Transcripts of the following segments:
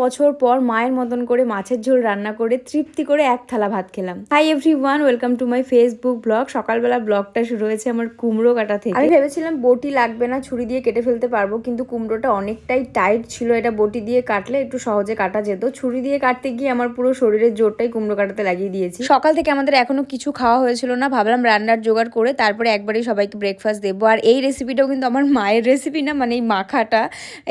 বছর পর মায়ের মতন করে মাছের ঝোল রান্না করে তৃপ্তি করে এক থালা ভাত খেলাম। Hi everyone welcome to my Facebook blog সকালবেলা ব্লগটা শুরু হয়েছে আমার কুমড়ো কাটা থেকে। আমি ভেবেছিলাম বটি লাগবে না, ছুরি দিয়ে কেটে ফেলতে পারব, কিন্তু কুমড়োটা অনেকটাই টাইট ছিল। এটা বটি দিয়ে কাটলে একটু সহজে কাটা যেত। ছুরি দিয়ে কাটতে গিয়ে আমার পুরো শরীরের জোরটাই কুমড়ো কাটাতে লাগিয়ে দিয়েছি। সকাল থেকে আমাদের এখনও কিছু খাওয়া হয়েছিল না, ভাবলাম রান্নার জোগাড় করে তারপরে একবারই সবাইকে ব্রেকফাস্ট দেবো। আর এই রেসিপিটাও কিন্তু আমার মায়ের রেসিপি না মানে এই মাখাটা।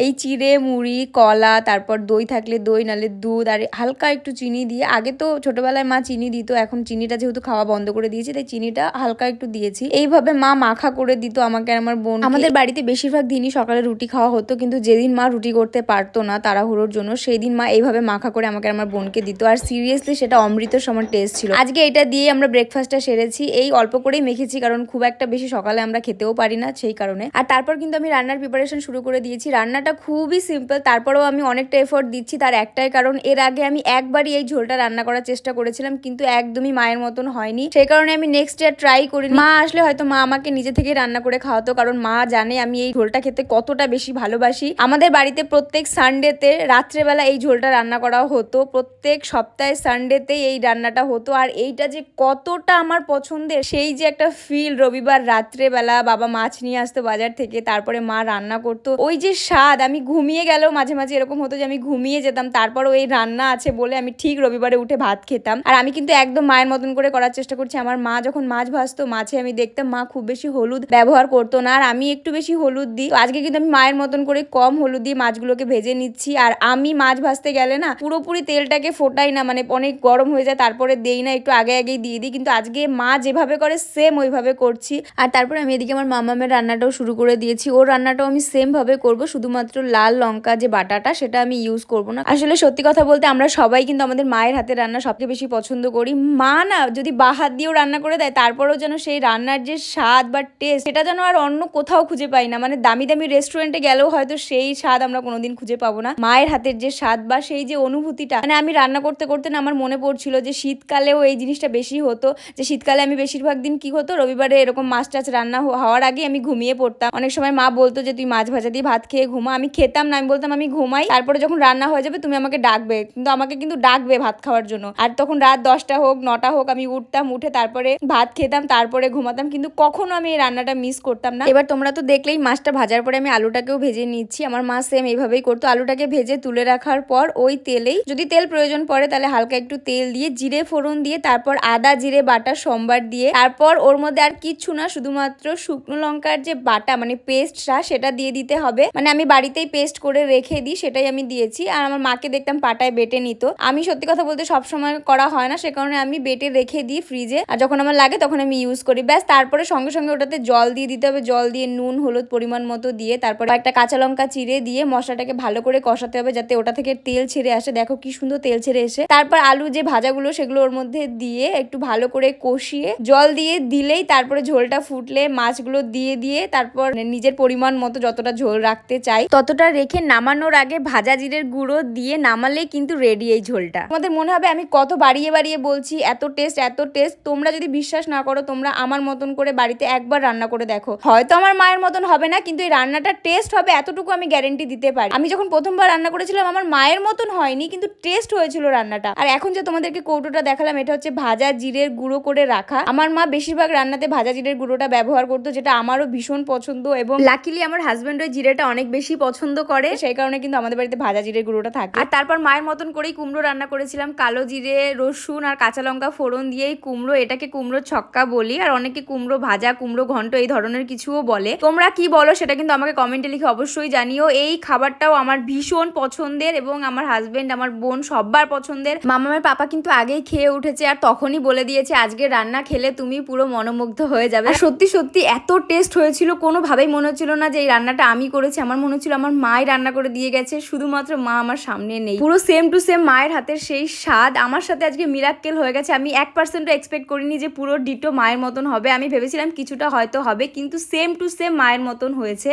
এই চিড়ে, মুড়ি, কলা, তারপর দই থাকলে দই নালে দুধ, আর হালকা একটু চিনি দিয়ে, আগে তো ছোটবেলায় মা চিনি দিত, এখন চিনিটা যেহেতু খাওয়া বন্ধ করে দিয়েছি, তাই চিনিটা হালকা একটু দিয়েছি। এইভাবে মা মাখা করে দিত আমাকে আর আমার বোন আমাদের বাড়িতে বেশিরভাগ দিনই সকালে রুটি খাওয়া হতো, কিন্তু যেদিন মা রুটি করতে পারতো না তাড়াহুড়োর জন্য সেই দিন মা এইভাবে মাখা করে আমাকে আমার বোনকে দিত। আর সিরিয়াসলি সেটা অমৃত সমান টেস্ট ছিল। আজকে এটা দিয়ে আমরা ব্রেকফাস্টটা সেরেছি। এই অল্প করেই মেখেছি, কারণ খুব একটা বেশি সকালে আমরা খেতেও পারি না সেই কারণে। আর তারপর কিন্তু আমি রান্নার প্রিপারেশন শুরু করে দিয়েছি। রান্নাটা খুবই সিম্পল তারপরেও আমি অনেকটা এফোর্ট দিচ্ছি তার একটাই কারণ, এর আগে আমি একবারই এই ঝোলটা রান্না করার চেষ্টা করেছিলাম, কিন্তু একদমই মায়ের মতন হয়নি। সেই কারণে আমি নেক্সট ইয়ার ট্রাই করি মা আসলে হয়তো মা আমাকে নিজে থেকে রান্না করে খাওয়াতো, কারণ মা জানে আমি এই ঝোলটা খেতে কতটা বেশি ভালোবাসি। আমাদের বাড়িতে প্রত্যেক সানডেতে রাত্রেবেলা এই ঝোলটা রান্না করা হতো, প্রত্যেক সপ্তাহে সানডেতে এই রান্নাটা হতো, আর এইটা যে কতটা আমার পছন্দের, সেই যে একটা ফিল রবিবার রাত্রেবেলা বাবা মাছ নিয়ে আসতো বাজার থেকে, তারপরে মা রান্না করতো। ওই যে স্বাদ, আমি ঘুমিয়ে গেলেও মাঝে মাঝে এরকম হতো যে আমি ঘুমিয়ে যেতাম, তারপরও ওই রান্না আছে বলে আমি ঠিক রবিবারে উঠে ভাত খেতাম। আর আমি কিন্তু একদম মায়ের মতন করে করার চেষ্টা করছি। আমার মা যখন মাছ ভাজতো, মাছে আমি দেখতাম মা খুব বেশি হলুদ ব্যবহার করতো না। আর আমি একটু বেশি হলুদ দিই। আজকে কিন্তু আমি মায়ের মতন করে কম হলুদ দিয়ে মাছগুলোকে ভেজে নিচ্ছি। আর আমি মাছ ভাজতে গেলে না পুরোপুরি তেলটাকে ফোটাই না মানে অনেক গরম হয়ে যায়, তারপরে দেই না, একটু আগে আগেই দিয়ে দিই। কিন্তু আজকে মা যেভাবে করে সেম ওইভাবে করছি। আর তারপরে আমি এদিকে আমার মামামের রান্নাটাও শুরু করে দিয়েছি। ওর রান্নাটাও আমি সেম ভাবে করব। শুধুমাত্র লাল লঙ্কা যে বাটাটা, সেটা আমি ইউজ করব না। আসলে সত্যি কথা বলতে আমরা সবাই কিন্তু আমাদের মায়ের হাতের রান্না সবচেয়ে বেশি পছন্দ করি। মা না যদি বা হাত দিয়েও রান্না করে দেয়, তারপরেও যেন সেই রান্নার যে স্বাদ বা টেস্ট সেটা যেন আর অন্য কোথাও খুঁজে পাই না। মানে দামি দামি রেস্টুরেন্টে গেলেও হয়তো সেই স্বাদ আমরা কোনোদিন খুঁজে পাবো না। মায়ের হাতের যে স্বাদ বা সেই যে অনুভূতিটা মানে আমি রান্না করতে করতে না আমার মনে পড়ছিল যে শীতকালেও এই জিনিসটা বেশি হতো। যে শীতকালে আমি বেশিরভাগ দিন কি হতো? রবিবারে এরকম মাছ টাছ রান্না হওয়ার আগে আমি ঘুমিয়ে পড়তাম। অনেক সময় মা বলতো যে, তুই মাছ ভাজা দিয়ে ভাত খেয়ে ঘুমা। আমি খেতাম না, আমি বলতাম, আমি ঘুমাই। তারপরে যখন রান্না হয়ে যাবে, তুমি আমাকে ডাকবে। কিন্তু আমাকে কিন্তু ডাকবে ভাত খাওয়ার জন্য। আর তখন রাত দশটা হোক, নটা হোক, আমি উঠতাম, উঠে তারপরে ভাত খেতাম, তারপরে ঘুমাতাম। কিন্তু কখনো আমি এই রান্নাটা মিস করতাম না। এবার তোমরা তো দেখলেই মাছটা ভাজার পরে আমি আলুটাকেও ভেজে নিচ্ছি। আমার মা সেম এইভাবেই করতো। আলুটাকে ভেজে তুলে রাখার পর ওই তেলেই যদি তেল প্রয়োজন পড়ে, তাহলে হালকা একটু তেল দিয়ে জিরে ফোড়ন দিয়ে, তারপর আদা, জিরে, বাটা, সোমবার দিয়ে, তারপর ওর মধ্যে আর কিচ্ছু না, শুধুমাত্র শুকনো লঙ্কার যে বাটা মানে পেস্টটা সেটা দিয়ে দিতে হবে। মানে আমি বাড়িতেই পেস্ট করে রেখে দিই, সেটাই আমি দিয়েছি। আর আমার মাকে দেখতাম পাটায় বেটে নিত। আমি সত্যি কথা বলতে সব সময় করা হয় না, সে কারণে আমি বেটে রেখে দিই ফ্রিজে আর যখন আমার লাগে তখন আমি ইউজ করি। ব্যাস, তারপরে সঙ্গে সঙ্গে ওটাতে জল দিয়ে দিতে হবে। জল দিয়ে নুন, হলুদ পরিমাণ মতো দিয়ে তারপরে একটা কাঁচা লঙ্কা চিড়ে দিয়ে মশলাটাকে ভালো করে কষাতে হবে যাতে ওটা থেকে তেল ছেড়ে আসে। দেখো কি সুন্দর তেল ছেড়ে এসে। তারপর আলু যে ভাজাগুলো সেগুলো ওর মধ্যে দিয়ে একটু ভালো করে কষিয়ে জল দিয়ে দিলেই তারপরে ঝোলটা ফুটলে মাছগুলো দিয়ে দিয়ে তারপর নিজের পরিমাণ মতো যতটা ঝোল রাখতে চাই, ততটা রেখে নামানোর আগে ভাজা জিরের গুঁড়ো দিয়ে নামালেই কিন্তু রেডি এই ঝোলটা। তোমাদের মনে হবে আমি কত বাড়িয়ে বাড়িয়ে বলছি, এত টেস্ট এত টেস্ট তোমরা যদি বিশ্বাস না করো, তোমরা আমার মতন করে বাড়িতে একবার রান্না করে দেখো। হয়তো আমার মায়ের মতন হবে না, কিন্তু এই রান্নাটা টেস্ট হবে এতটুকু আমি গ্যারেন্টি দিতে পারি। আমি যখন প্রথমবার রান্না করেছিলাম, আমার মায়ের মতন হয়নি, কিন্তু টেস্ট হয়েছিল রান্নাটা। আর এখন যে তোমাদেরকে কৌটোটা দেখালাম, এটা হচ্ছে ভাজা জিরের গুঁড়ো করে রাখা। আমার মা বেশিরভাগ রান্নাতে ভাজা জিরের গুঁড়োটা ব্যবহার করতো, যেটা আমারও ভীষণ পছন্দ এবং লাকিলি আমার হাজবেন্ড ওই জিরেটা অনেক বেশি পছন্দ করে। সেই কারণে কিন্তু আমাদের বাড়িতে ভাজা জিরের গুঁড়োটা থাকে। আর তারপর মায়ের মতন করেই কুমড়ো রান্না করেছিলাম। কালো জিরে, রসুন আর কাঁচা লঙ্কা ফোড়ন দিয়ে এই কুমড়ো, এটাকে কুমড়ো ছক্কা বলি। আর অনেকে কুমড়ো ভাজা, কুমড়ো ঘন্ট এই ধরনের কিছুও বলে। তোমরা কি বলো সেটা কিন্তু আমাকে কমেন্টে লিখে অবশ্যই জানিও। এই খাবারটাও আমার ভীষণ পছন্দের এবং আমার হাজবেন্ড আমার বোন সব্বার পছন্দের। মামামের পাপা কিন্তু আগেই খেয়ে উঠেছে আর তখনই বলে দিয়েছে আজকে রান্না খেলে তুমি পুরো মনোমুগ্ধ হয়ে যাবে। সত্যি সত্যি এত টেস্ট হয়েছিল, কোনোভাবেই মনে হচ্ছিল না যে এই রান্নাটা আমি করেছি। আমার মনে হচ্ছিল আমার মাই রান্না করে দিয়ে গেছে। শুধুমাত্র মা আমার সামনে নেই। পুরো সেম টু সেম মায়ের হাতের সেই স্বাদ। আমার সাথে আজকে মিরাক্কেল হয়ে গেছে। আমি এক পার্সেন্টও এক্সপেক্ট করিনি যে পুরো ডিটো মায়ের মতন হবে। আমি ভেবেছিলাম কিছুটা হয়তো হবে, কিন্তু সেম টু সেম মায়ের মতন হয়েছে।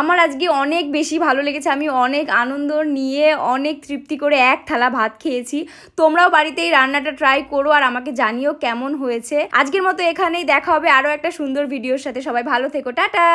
আমার আজকে অনেক বেশি ভালো লেগেছে। আমি অনেক আনন্দ নিয়ে, অনেক তৃপ্তি করে এক থালা ভাত খেয়েছি। তোমরাও বাড়িতে এই রান্নাটা ট্রাই করো আর আমাকে জানিও কেমন হয়েছে। আজকের মতো এখানেই দেখা হবে আরও একটা সুন্দর ভিডিওর সাথে। সবাই ভালো থেকো। টাটা!